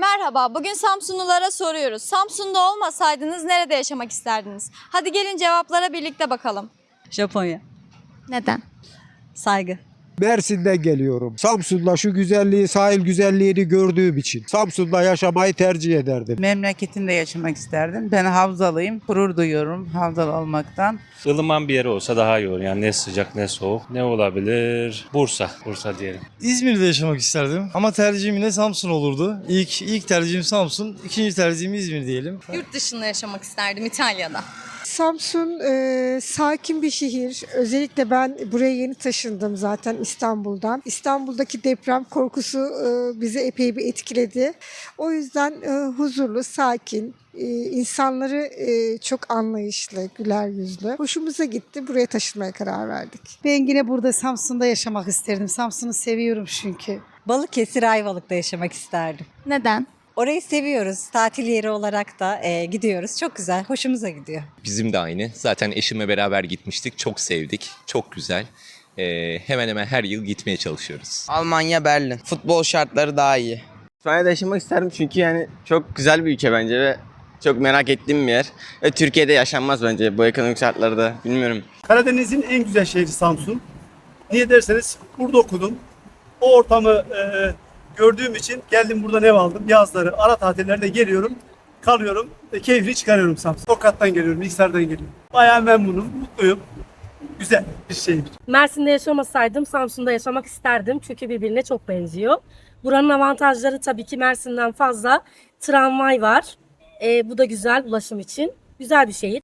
Merhaba, bugün Samsunlulara soruyoruz. Samsun'da olmasaydınız nerede yaşamak isterdiniz? Hadi gelin cevaplara birlikte bakalım. Japonya. Neden? Saygı. Mersin'den geliyorum. Samsun'da şu güzelliği, sahil güzelliğini gördüğüm için Samsun'da yaşamayı tercih ederdim. Memleketinde yaşamak isterdim. Ben Havzalıyım. Gurur duyuyorum Havzalı olmaktan. ılıman bir yer olsa daha iyi olur. Yani ne sıcak ne soğuk. Ne olabilir? Bursa. Bursa diyelim. İzmir'de yaşamak isterdim ama tercihim yine Samsun olurdu. İlk ilk tercihim Samsun, ikinci tercihim İzmir diyelim. Yurt dışında yaşamak isterdim İtalya'da. Samsun e, sakin bir şehir. Özellikle ben buraya yeni taşındım zaten İstanbul'dan. İstanbul'daki deprem korkusu e, bizi epey bir etkiledi. O yüzden e, huzurlu, sakin, e, insanları e, çok anlayışlı, güler yüzlü. Hoşumuza gitti. Buraya taşınmaya karar verdik. Ben yine burada Samsun'da yaşamak isterdim. Samsun'u seviyorum çünkü. Balıkesir Ayvalık'ta yaşamak isterdim. Neden? Orayı seviyoruz. Tatil yeri olarak da e, gidiyoruz. Çok güzel. Hoşumuza gidiyor. Bizim de aynı. Zaten eşimle beraber gitmiştik. Çok sevdik. Çok güzel. Ee, hemen hemen her yıl gitmeye çalışıyoruz. Almanya, Berlin. Futbol şartları daha iyi. İspanya'da yaşamak isterim çünkü yani çok güzel bir ülke bence ve çok merak ettiğim bir yer. Ve Türkiye'de yaşanmaz bence bu ekonomik şartlarda. Bilmiyorum. Karadeniz'in en güzel şehri Samsun. Niye derseniz burada okudum. O ortamı e, gördüğüm için geldim buradan ev aldım. Yazları, ara tatillerde geliyorum, kalıyorum ve keyfini çıkarıyorum Samsun. Tokat'tan geliyorum, Niksar'dan geliyorum. Bayağı memnunum, mutluyum. Güzel bir şehir. Mersin'de yaşamasaydım Samsun'da yaşamak isterdim. Çünkü birbirine çok benziyor. Buranın avantajları tabii ki Mersin'den fazla tramvay var. Ee, bu da güzel ulaşım için. Güzel bir şehir.